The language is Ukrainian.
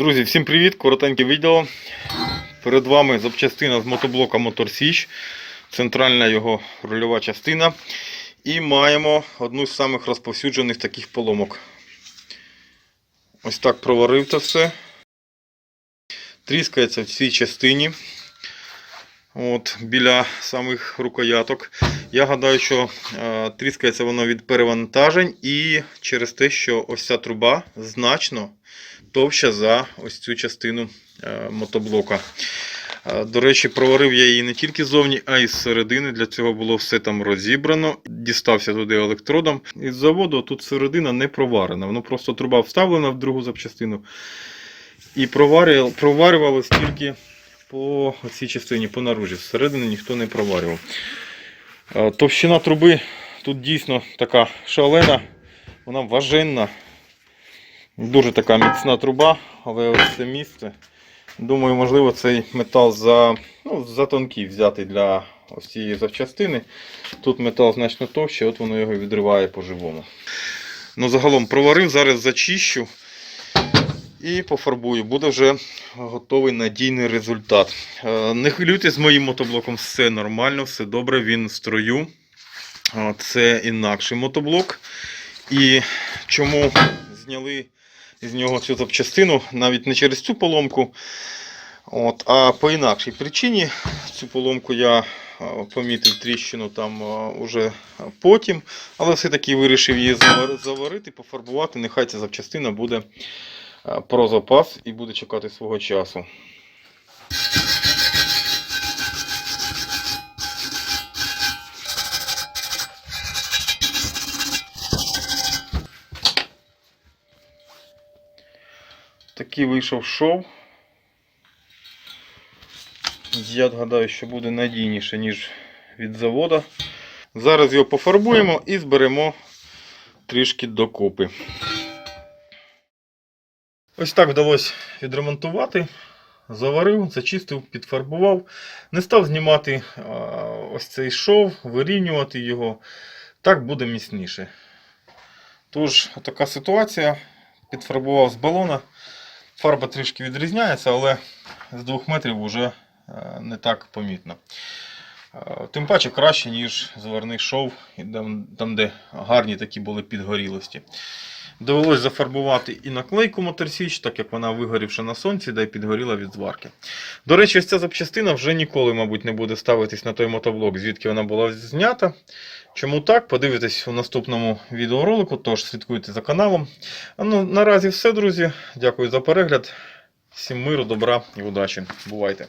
Друзі, всім привіт! Коротеньке відео. Перед вами запчастина з мотоблока Мотор Січ, центральна його рульова частина. І маємо одну з самих розповсюджених таких поломок. Ось так проварив це все. Тріскається в цій частині. От, біля самих рукояток. Я гадаю, що е, тріскається воно від перевантажень і через те, що ось ця труба значно товща за ось цю частину е, мотоблока. Е, До речі, проварив я її не тільки ззовні, а й зсередини. Для цього було все там розібрано. Дістався туди електродом. Із заводу тут середина не проварена. Воно просто труба вставлена в другу запчастину. І проварювало- проварювалось тільки по цій частині, по наружі. Зсередини ніхто не проварював. Е, Товщина труби тут дійсно така шалена, вона важенна. Дуже така міцна труба, але ось це місце. Думаю, можливо, цей метал за, ну, за тонкий взятий для ось цієї запчастини. Тут метал значно товщий, от воно його відриває по-живому. Ну, загалом проварив, зараз зачищу і пофарбую. Буде вже готовий надійний результат. Е, Не хвилюйтесь з моїм мотоблоком, все нормально, все добре, він в строю. Е, Це інакший мотоблок. І чому зняли з нього цю запчастину навіть не через цю поломку, от, а по інакшій причині. Цю поломку я е, помітив тріщину там уже потім, але все-таки вирішив її заварити, пофарбувати. Нехай ця запчастина буде про запас і буде чекати свого часу. Такий вийшов шов. Я гадаю, що буде надійніше, ніж від завода. Зараз його пофарбуємо і зберемо трішки докупи. Ось так вдалося відремонтувати. Заварив, зачистив, підфарбував. Не став знімати ось цей шов, вирівнювати його. Так буде міцніше. Тож, така ситуація. Підфарбував з балона. Фарба трішки відрізняється, але з 2 метрів вже е, не так помітно. Е, Тим паче краще, ніж заварний шов, там, де гарні такі були підгорілості. Довелось зафарбувати і наклейку Моторсіч, так як вона вигорівша на сонці, да й підгоріла від зварки. До речі, ось ця запчастина вже ніколи, мабуть, не буде ставитись на той мотоблок, звідки вона була знята. Чому так? Подивитесь у наступному відеоролику, тож слідкуйте за каналом. А ну, наразі все, друзі. Дякую за перегляд. Всім миру, добра і удачі. Бувайте!